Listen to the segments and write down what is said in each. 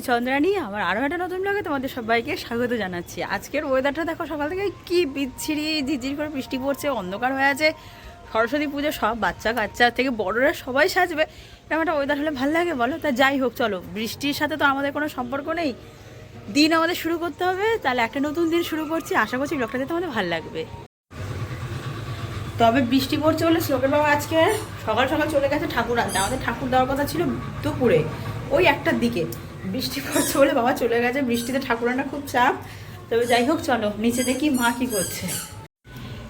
আমি চন্দ্রানী, আমার আরও একটা নতুন ব্লগে তোমাদের সবাইকে স্বাগত জানাচ্ছি। আজকের ওয়েদারটা দেখো সকাল থেকে কি বিচ্ছিরি, ঝিরঝির করে বৃষ্টি পড়ছে, অন্ধকার হয়ে আছে, সরস্বতী পুজো সব বাচ্চা কাচ্চা থেকে বড়রা সবাই সাজবে। এরকম একটা ওয়েদার হলে ভালো লাগে বলো? তা যাই হোক, চলো। বৃষ্টির সাথে তো আমাদের কোনো সম্পর্ক নেই। দিন আমাদের শুরু করতে হবে, তাহলে একটা নতুন দিন শুরু করছি। আশা করছি ব্লগটাতে তোমাদের ভালো লাগবে। তবে বৃষ্টি পড়ছে বলে শ্লোকের বাবা আজকে সকাল সকাল চলে গেছে ঠাকুর আনতে। আমাদের ঠাকুর দেওয়ার কথা ছিল দুপুরে, ওই একটার দিকে। বৃষ্টি পড়ছে বলে বাবা চলে গেছে। বৃষ্টিতে ঠাকুর আনা খুব চাপ। তবে যাই হোক, চলো, নিচে দেখি মা কি করছে।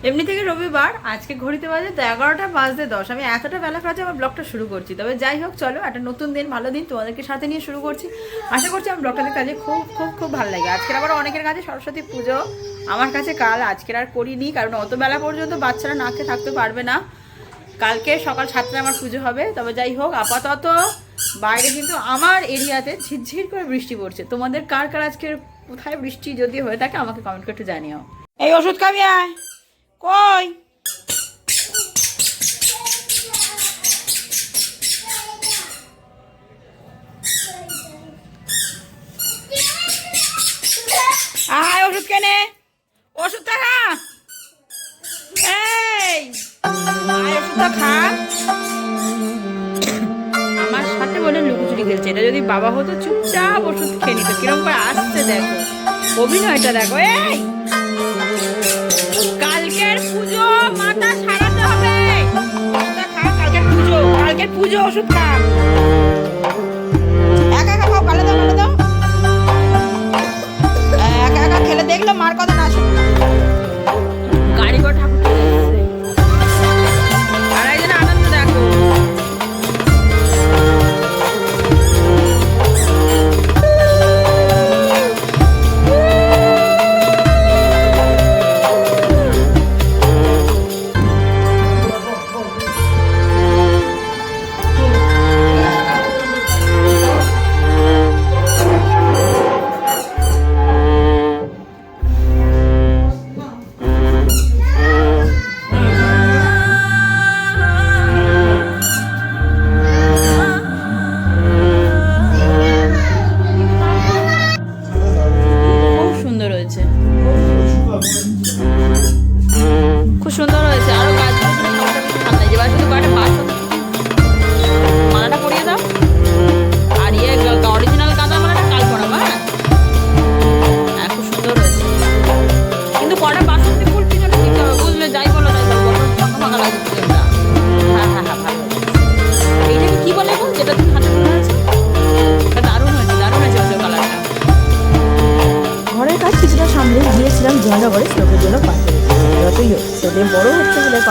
এমনি থেকে রবিবার, আজকে ঘড়িতে বাজে তো এগারোটা, বাজতে দশ। আমি এতটা বেলা কাজে আমার ব্লগটা শুরু করছি। তবে যাই হোক, চলো, একটা নতুন দিন, ভালো দিন তোমাদেরকে সাথে নিয়ে শুরু করছি। আশা করছি আমার ব্লগটাতে কাজে খুব খুব খুব ভালো লাগে। আজকের আবার অনেকের কাছে সরস্বতী পুজো। আমার কাছে কাল, আজকের আর করিনি, কারণ অত বেলা পর্যন্ত বাচ্চারা না খেয়ে থাকতে পারবে না। কালকে সকাল সাতটায় আমার পুজো হবে। তবে যাই হোক, আপাতত বাইরে কিন্তু আমার এরিয়াতে ঝিরঝির করে বৃষ্টি পড়ছে। তোমাদের কার কার আজকের কোথায় বৃষ্টি যদি হয়ে থাকে আমাকে কমেন্ট করে একটু জানিও। এই ওষুধ খাবি আয়। কই? আয় ওষুধ কেনে। ওষুধটা খা। এই। ওষুধটা খা। খেলছে এটা যদি বাবা হতো, চুপচাপ ওষুধ খেয়ে নিত। কিরম করে আসছে দেখো। অভিনয়টা দেখো। এই! কালকের পুজো, মাথা সারাতে হবে। কালকের পুজো কালকের পুজো ওষুধ খা একা একা খাও গালে দাও গালে দাও। একা একা খেলে দেখল মার কথা না শুনে।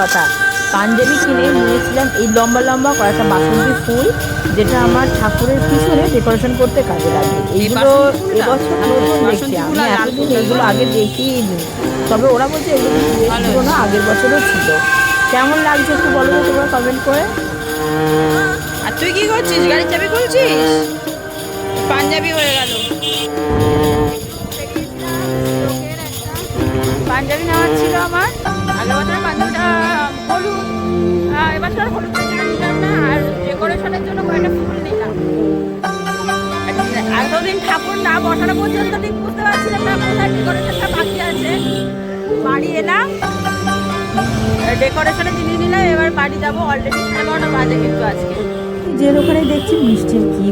কথা পাঞ্জাবি কিনে নিয়েছিলাম এই লম্বা লম্বা কয়েকটা বাসন্তী ফুল যেটা আমার ঠাকুরের পিছনে ডেকোরেশন করতে কাজে লাগে। এইগুলো এবছর নতুন দেখছি আমি এতদিন এগুলো? আগে দেখিনি তবে ওরা বলছে এগুলো না আগের বছরও ছিল। কেমন লাগছে একটু বলো তোমরা কমেন্ট করে। আর তুই কি করছিস? গাড়ির চাবি খুলছিস? পাঞ্জাবি হয়ে গেল। পাঞ্জাবি নেওয়ার ছিল আমার। বছর পাঞ্জাবিটা হলুদ। এবছর হলুদটা নিলাম না, আর ডেকোরেশনের জন্য কয়েকটা ফুল নিলাম। এতদিন ঠাকুর না বসানো পর্যন্ত ঠিক বুঝতে পারছিলাম না কোথায় ডেকোরেশনটা বাকি আছে। বাড়ি এলাম ডেকোরেশনের জিনিস নিলাম এবার বাড়ি যাব অলরেডি সাড়ে বারোটা বাজে কিন্তু আজকে। যে দোকানে দেখছি মিষ্টির কি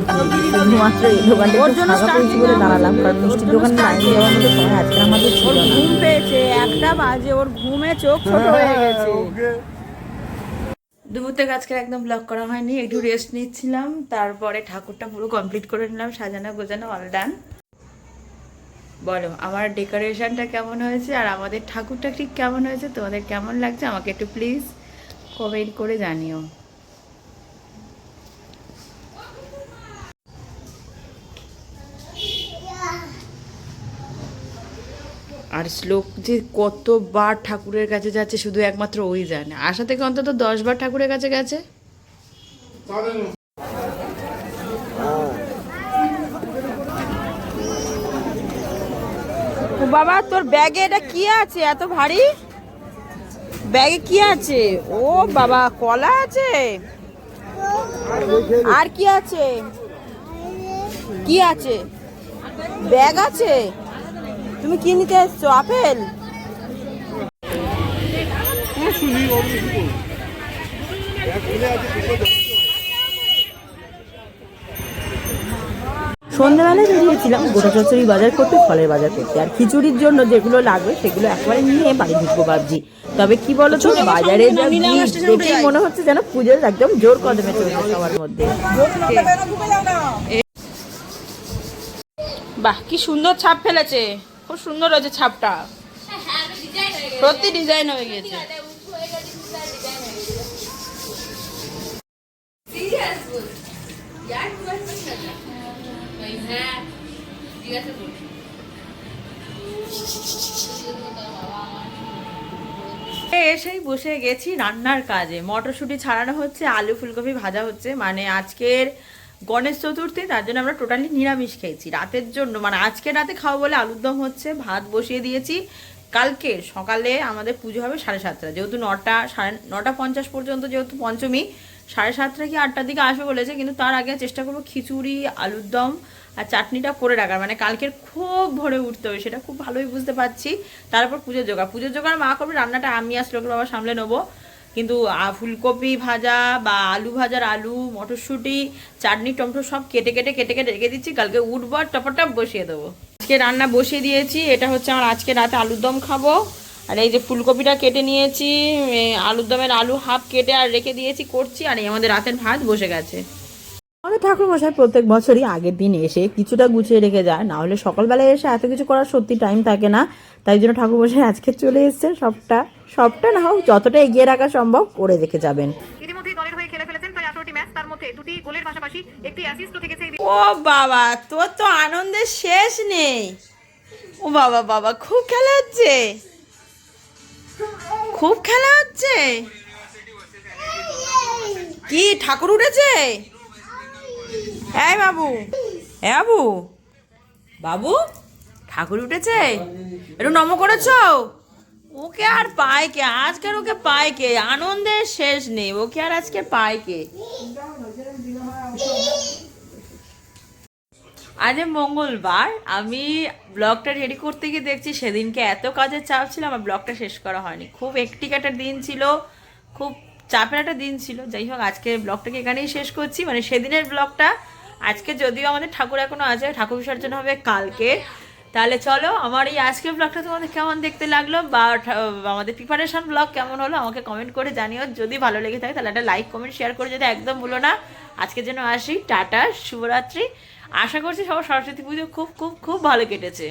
শুধুমাত্র এই দোকানটা ওর জন্য পেয়েছি বলে দাঁড়ালাম কারণ মিষ্টির দোকানে লাইন দেওয়ার মতো সময় আজকে আমাদের ছিল ঘুম পেয়েছে একটা বাজে ওর ঘুমে চোখ ছোট হয়ে গেছে। দুপুর থেকে আজকে একদম ব্লগ করা হয়নি একটু রেস্ট নিচ্ছিলাম তারপরে ঠাকুরটা পুরো কমপ্লিট করে নিলাম সাজানো গোজানো অল ডান বলো আমার ডেকোরেশনটা কেমন হয়েছে আর আমাদের ঠাকুরটা ঠিক কেমন হয়েছে তোমাদের কেমন লাগছে আমাকে একটু প্লিজ কমেন্ট করে জানিও। আর শ্লোক যে কতবার ঠাকুরের কাছে যাচ্ছে শুধু একমাত্র ওই জানে। আশা থেকে অন্তত দশ বার ঠাকুরের কাছে গেছে? বাবা, তোর ব্যাগে এটা কি আছে? এত ভারী? ব্যাগে কি আছে? ও বাবা, কলা আছে? আর কি আছে? কি আছে? ব্যাগ আছে? তুমি কি নিতে এসছো আপেল? সন্ধ্যাবেলায় বেরিয়েছিলাম গোটা চচ্চড়ি বাজার করতে ফলের বাজার করতে। আর খিচুড়ির জন্য যেগুলো লাগবে সেগুলো একবারে নিয়ে বাড়ি ঢুকবো ভাবছি। তবে কি বলো তো বাজারে যা ভিড় দেখে মনে হচ্ছে যেন পুজোর একদম জোর কদমে চলছে সবার মধ্যে। বাহ কি সুন্দর ছাপ ফেলেছে। খুব সুন্দর হয়েছে ছাপটা। সত্যি ডিজাইন হয়ে গেছে। এসেই বসে গেছি রান্নার কাজে। মটরশুঁটি ছাড়ানো হচ্ছে, আলু ফুলকপি ভাজা হচ্ছে। মানে আজকের গণেশ চতুর্থী, তার জন্য আমরা টোটালি নিরামিষ খেয়েছি। রাতের জন্য মানে আজকে রাতে খাওয়া বলে আলুর দম হচ্ছে, ভাত বসিয়ে দিয়েছি। কালকে সকালে আমাদের পুজো হবে সাড়ে সাতটা। যেহেতু নটা, সাড়ে নটা পঞ্চাশ পর্যন্ত যেহেতু পঞ্চমী, সাড়ে সাতটা কি আটটার দিকে আসবে বলেছে, কিন্তু তার আগে চেষ্টা করব খিচুড়ি, আলুর দম আর চাটনিটা করে রাখার। মানে কালকের খুব ভোরে উঠতে হবে, সেটা খুব ভালোই বুঝতে পারছি। তারপর পুজোর জোগাড়। পুজোর জোগাড় মা করবে, রান্নাটা আমি আর শ্লোকের বাবা সামলে নেব। কিন্তু ফুলকপি ভাজা বা আলু ভাজার আলু, মটরশুঁটি, চাটনি, টমেটো সব কেটে কেটে কেটে কেটে রেখে দিচ্ছি। কালকে উঠবো আর টপটপ বসিয়ে দেবো। আজকে রান্না বসিয়ে দিয়েছি। এটা হচ্ছে আমার আজকে রাতে আলুর দম খাব। আর এই যে ফুলকপিটা কেটে নিয়েছি আলুর দমের আলু হাফ কেটে আর রেখে দিয়েছি, করছি। আর এই আমাদের রাতের ভাত বসে গেছে। আমাদের ঠাকুর মশাই প্রত্যেক বছরই আগের দিন এসে কিছুটা গুছিয়ে রেখে যায় না হলে সকালবেলায় এসে এত কিছু করার সত্যি টাইম থাকে না। তাই জন্য ঠাকুর মশাই আজকে চলে এসেছেন। সবটা সবটা না হোক যতটা এগিয়ে রাখা সম্ভব করে রেখে যাবেন। ইতিমধ্যে দলের হয়ে খেলে ফেলেছেন প্রায় আঠারোটি ম্যাচ তার মধ্যে দুটি গোলের পাশাপাশি একটি অ্যাসিস্টও থেকেছে এই ও বাবা তোর তো আনন্দের শেষ নেই। ও বাবা বাবা খুব খেলা হচ্ছে। খুব খেলা হচ্ছে। কি ঠাকুর উঠেছে? এই বাবু। এ বাবু। বাবু, ঠাকুর উঠেছে? একটু নম করেছ? ওকে আর পায় কে? আজকের ওকে পায় কে? আনন্দের শেষ নেই। ওকে আর আজকে পায় কে? আজ মঙ্গলবার, আমি ব্লগটা রেডি করতে গিয়ে দেখছি, সেদিনকে এত কাজের চাপ ছিল, আমার ব্লগটা শেষ করা হয়নি। খুব একটি একটা দিন ছিল, খুব চাপের একটা দিন ছিল। যাই হোক আজকে ব্লগটাকে এখানেই শেষ করছি। মানে সেদিনের ব্লগটা আজকে যদিও আমাদের ঠাকুর এখনও আছে, ঠাকুর বিসর্জন হবে কালকে। তাহলে চলো, আমার এই আজকের ব্লগটা তোমাদের কেমন দেখতে লাগল বা আমাদের প্রিপারেশন ব্লগ কেমন হলো আমাকে কমেন্ট করে জানিও। যদি ভালো লেগে থাকে তাহলে একটা লাইক কমেন্ট শেয়ার করে যদি একদম ভুলো না। আজকে যেন আসি, টাটা, শুভরাত্রি। আশা করছি সবার সরস্বতী পুজো খুব খুব খুব ভালো কেটেছে।